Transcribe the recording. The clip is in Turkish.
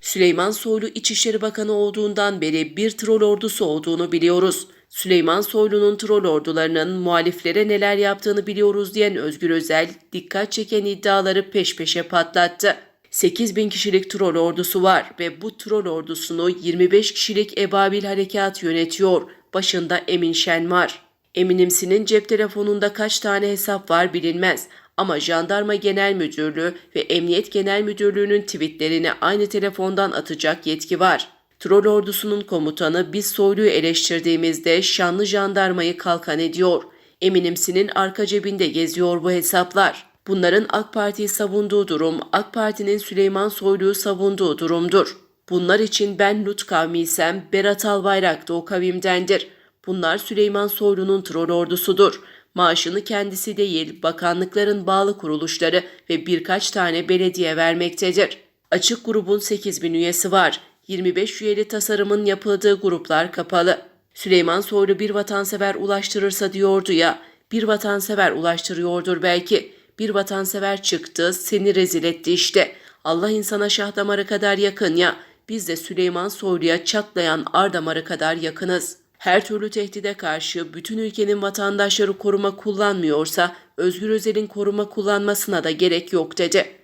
Süleyman Soylu İçişleri Bakanı olduğundan beri bir troll ordusu olduğunu biliyoruz. Süleyman Soylu'nun troll ordularının muhaliflere neler yaptığını biliyoruz diyen Özgür Özel, dikkat çeken iddiaları peş peşe patlattı. 8 bin kişilik troll ordusu var ve bu troll ordusunu 25 kişilik Ebabil Harekat yönetiyor. Başında Emin Şen var. Eminimsinin cep telefonunda kaç tane hesap var bilinmez ama Jandarma Genel Müdürlüğü ve Emniyet Genel Müdürlüğü'nün tweetlerini aynı telefondan atacak yetki var. Troll ordusunun komutanı biz soyluyu eleştirdiğimizde şanlı jandarmayı kalkan ediyor. Eminimsinin arka cebinde geziyor bu hesaplar. Bunların AK Parti'yi savunduğu durum, AK Parti'nin Süleyman Soylu'yu savunduğu durumdur. Bunlar için ben Lut kavmiysem Berat Albayrak da o kavimdendir. Bunlar Süleyman Soylu'nun troll ordusudur. Maaşını kendisi değil, bakanlıkların bağlı kuruluşları ve birkaç tane belediye vermektedir. Açık grubun 8 bin üyesi var. 25 üyeli tasarımın yapıldığı gruplar kapalı. Süleyman Soylu bir vatansever ulaştırırsa diyordu ya, bir vatansever ulaştırıyordur belki. Bir vatansever çıktı, seni rezil etti işte. Allah insana şah damarı kadar yakın ya. Biz de Süleyman Soylu'ya çatlayan ar damarı kadar yakınız. Her türlü tehdide karşı bütün ülkenin vatandaşları koruma kullanmıyorsa Özgür Özel'in koruma kullanmasına da gerek yok dedi.